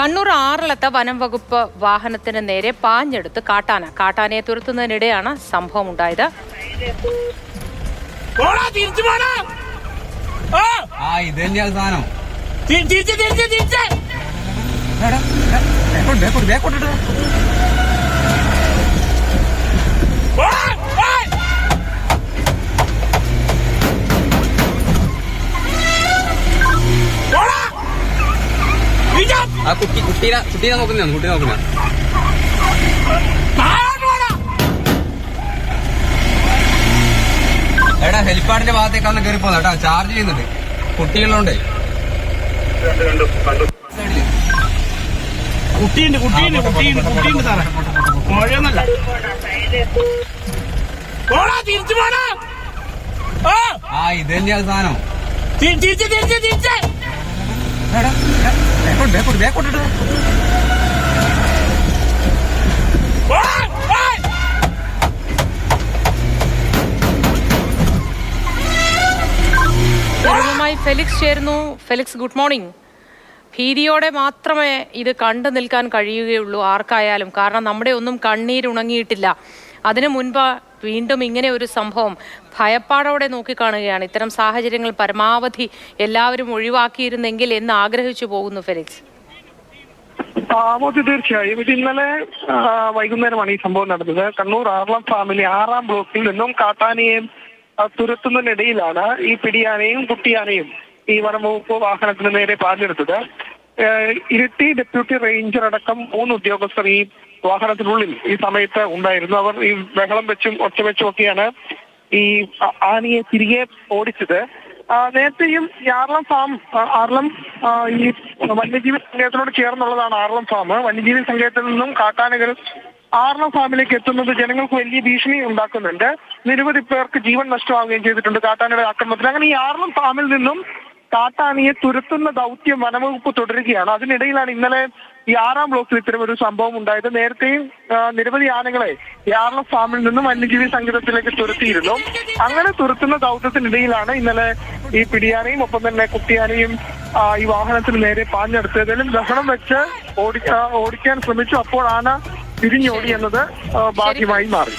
കണ്ണൂർ ആറിലത്തെ വനം വകുപ്പ് വാഹനത്തിന് നേരെ പാഞ്ഞെടുത്ത് കാട്ടാന. കാട്ടാനയെ തുരത്തുന്നതിനിടെയാണ് സംഭവം ഉണ്ടായത് തിരിച്ച് തിരിച്ച് ആ കുട്ടി കുട്ടീനെ കുട്ടീനെ നോക്കുന്നതാണ് കുട്ടീനെ നോക്കുന്ന. എടാ ഹെലിപ്പാഡിന്റെ ഭാഗത്തേക്കാണ് കയറി പോകുന്നത് കേട്ടോ ചാർജ് ചെയ്യുന്നുണ്ട്. കുട്ടികളുണ്ടേ കുട്ടിയുണ്ട് കുട്ടിയുണ്ട് കുട്ടിയുണ്ട് കുട്ടിയുണ്ട് സാറേ. മഴയൊന്നല്ല പോടാ തിരിച്ചു പോടാ. ആ ആ ഇത് തന്നെയാണ് സാധനം. തിരിച്ച് തിരിച്ച് തിരിച്ച് ഫെലിക്സ് ചേരുന്നു. Felix good morning. ഭീതിയോടെ മാത്രമേ ഇത് കണ്ടു നിൽക്കാൻ കഴിയുകയുള്ളൂ ആർക്കായാലും. കാരണം നമ്മുടെ ഒന്നും കണ്ണീരുണങ്ങിയിട്ടില്ല. അതിനു മുൻപ് വീണ്ടും ഇങ്ങനെ ഒരു സംഭവം ഭയപ്പാടോടെ നോക്കിക്കാണുകയാണ്. ഇത്തരം സാഹചര്യങ്ങൾ പരമാവധി എല്ലാവരും ഒഴിവാക്കിയിരുന്നെങ്കിൽ എന്ന് ആഗ്രഹിച്ചു പോകുന്നു ഫെലിക്സ്. ആമോദ്യം തീർച്ചയായും. ഇത് ഇന്നലെ വൈകുന്നേരമാണ് ഈ സംഭവം നടന്നത്. കണ്ണൂർ ആറളം ഫാമിലി ആറാം ബ്ലോക്കിൽ നിന്നും കാട്ടാനയെയും ആ, തുരത്തുന്നതിനിടയിലാണ് ഈ പിടിയാനയും കുട്ടിയാനയും ഈ വനംവകുപ്പ് വാഹനത്തിന് നേരെ പാഞ്ഞെടുത്തത്. ഇരിട്ടി ഡെപ്യൂട്ടി റേഞ്ചർ അടക്കം മൂന്ന് ഉദ്യോഗസ്ഥർ ഈ വാഹനത്തിനുള്ളിൽ ഈ സമയത്ത് ഉണ്ടായിരുന്നു. അവർ ഈ ബഹളം വെച്ചും ഒച്ച വെച്ചും ഒക്കെയാണ് ഈ ആനയെ തിരികെ ഓടിച്ചത്. നേരത്തെയും ആർലം ഫാം ആർലം ഈ വന്യജീവി സങ്കേതത്തിനോട് ചേർന്നുള്ളതാണ് ആർലം ഫാം. വന്യജീവി സങ്കേതത്തിൽ നിന്നും കാട്ടാനകൾ ആർലം ഫാമിലേക്ക് എത്തുന്നത് ജനങ്ങൾക്ക് വലിയ ഭീഷണി ഉണ്ടാക്കുന്നുണ്ട്. നിരവധി പേർക്ക് ജീവൻ നഷ്ടമാവുകയും ചെയ്തിട്ടുണ്ട് കാട്ടാനയുടെ ആക്രമണത്തിൽ അങ്ങനെ ഈ ആർലം ഫാമിൽ നിന്നും കാട്ടാനയെ തുരത്തുന്ന ദൗത്യം വനവകുപ്പ് തുടരുകയാണ്. അതിനിടയിലാണ് ഇന്നലെ ഈ ആറാം ബ്ലോക്കിൽ ഇത്തരം ഒരു സംഭവം ഉണ്ടായത്. നേരത്തെയും നിരവധി ആനകളെ ഈ ഫാമിൽ നിന്നും വന്യജീവി സംഗീതത്തിലേക്ക് തുരത്തിയിരുന്നു. അങ്ങനെ തുരത്തുന്ന ദൗത്യത്തിനിടയിലാണ് ഇന്നലെ ഈ പിടിയാനയും ഒപ്പം തന്നെ കുട്ടിയാനയും ഈ വാഹനത്തിന് നേരെ പാഞ്ഞെടുത്തതിലും ബഹളം വെച്ച് ഓടി ഓടിക്കാൻ ശ്രമിച്ചു. അപ്പോൾ ആന തിരിഞ്ഞോടി എന്നത് ഭാഗ്യമായി മാറി.